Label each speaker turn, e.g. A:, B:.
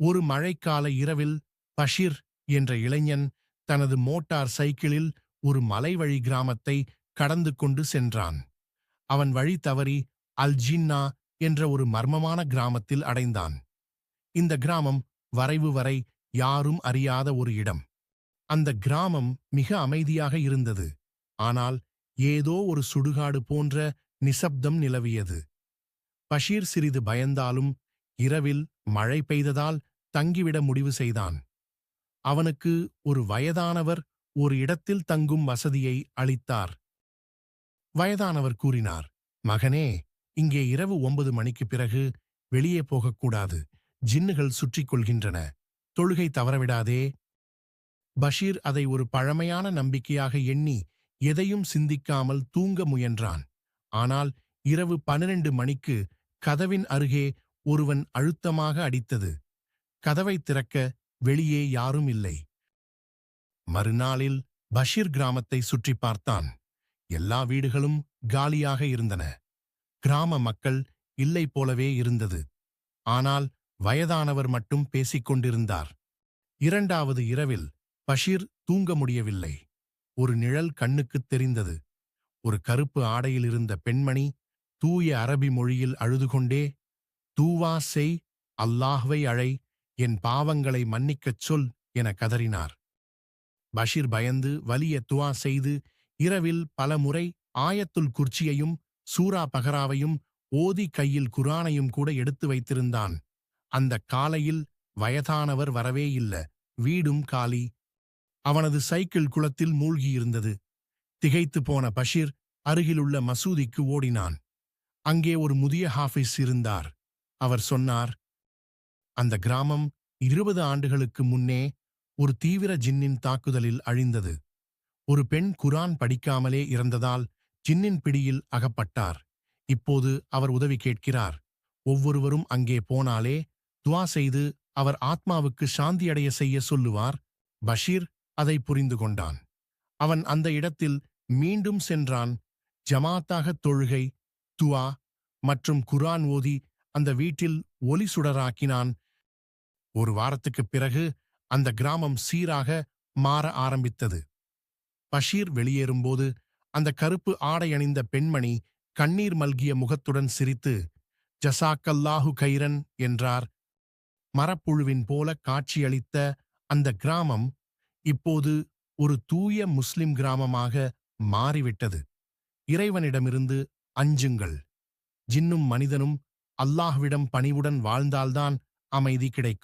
A: ஒரு மழைக்கால இரவில் பஷீர் என்ற இளைஞன் தனது மோட்டார் சைக்கிளில் ஒரு மலைவழி கிராமத்தை கடந்து கொண்டு சென்றான். அவன் வழி தவறி அல்ஜின்னா என்ற ஒரு மர்மமான கிராமத்தில் அடைந்தான். இந்த கிராமம் வரைவு வரை யாரும் அறியாத ஒரு இடம். அந்த கிராமம் மிக அமைதியாக இருந்தது. ஆனால் ஏதோ ஒரு சுடுகாடு போன்ற நிசப்தம் நிலவியது. பஷீர் சிறிது பயந்தாலும் இரவில் மழை பெய்ததால் தங்கிவிட முடிவு செய்தான். அவனுக்கு ஒரு வயதானவர் ஒரு இடத்தில் தங்கும் வசதியை அளித்தார். வயதானவர் கூறினார் மகனே இங்கே இரவு ஒன்பது மணிக்குப் பிறகு வெளியே போகக்கூடாது. ஜின்னுகள் சுற்றிக் கொள்கின்றன. தொழுகை தவறவிடாதே. பஷீர் அதை ஒரு பழமையான நம்பிக்கையாக எண்ணி எதையும் சிந்திக்காமல் தூங்க முயன்றான். ஆனால் இரவு பன்னிரண்டு மணிக்கு கதவின் அருகே ஒருவன் அழுத்தமாக அடித்தது. கதவைத் திறக்க வெளியே யாரும் இல்லை. மறுநாளில் பஷீர் கிராமத்தை சுற்றி பார்த்தான். எல்லா வீடுகளும் காலியாக இருந்தன. கிராம மக்கள் இல்லை போலவே இருந்தது. ஆனால் வயதானவர் மட்டும் பேசிக் கொண்டிருந்தார். இரண்டாவது இரவில் பஷீர் தூங்க முடியவில்லை. ஒரு நிழல் கண்ணுக்குத் தெரிந்தது. ஒரு கருப்பு ஆடையில் இருந்த பெண்மணி தூய அரபி மொழியில் அழுதுகொண்டே தூவா செய் அல்லாஹ்வை அழை என் பாவங்களை மன்னிக்கச் சொல் என கதறினார். பஷீர் பயந்து வலிய துவா செய்து இரவில் பல முறை ஆயத்துல் குர்ச்சியையும் சூரா பகராவையும் ஓதி கையில் குரானையும் கூட எடுத்து வைத்திருந்தான். அந்த காலையில் வயதானவர் வரவே இல்ல. வீடும் காலி. அவனது சைக்கிள் குளத்தில் மூழ்கியிருந்தது. திகைத்து போன பஷீர் அருகிலுள்ள மசூதிக்கு ஓடினான். அங்கே ஒரு முதிய ஹாஃபிஸ் இருந்தார். அவர் சொன்னார் அந்த கிராமம் இருபது ஆண்டுகளுக்கு முன்னே ஒரு தீவிர ஜின்னின் தாக்குதலில் அழிந்தது. ஒரு பெண் குரான் படிக்காமலே இறந்ததால் ஜின்னின் பிடியில் அகப்பட்டார். இப்போது அவர் உதவி கேட்கிறார். ஒவ்வொருவரும் அங்கே போனாலே துவா செய்து அவர் ஆத்மாவுக்கு சாந்தியடைய செய்ய சொல்லுவார். பஷீர் அதை புரிந்து கொண்டான். அவன் அந்த இடத்தில் மீண்டும் சென்றான். ஜமாத்தாக தொழுகை துவா மற்றும் குரான் ஓதி அந்த வீட்டில் ஒலி சுடராக்கினான். ஒரு வாரத்துக்குப் பிறகு அந்த கிராமம் சீராக மாற ஆரம்பித்தது. பஷீர் வெளியேறும்போது அந்த கருப்பு ஆடை அணிந்த பெண்மணி கண்ணீர் மல்கிய முகத்துடன் சிரித்து ஜசாக்கல்லாஹு கைரன் என்றார். மரப்புழுவின் போல காட்சியளித்த அந்த கிராமம் இப்போது ஒரு தூய முஸ்லிம் கிராமமாக மாறிவிட்டது. இறைவனிடமிருந்து அஞ்சுங்கள். ஜின்னும் மனிதனும் அல்லாஹ்விடம் பணிவுடன் வாழ்ந்தால்தான் அமைதி கிடைக்கும்.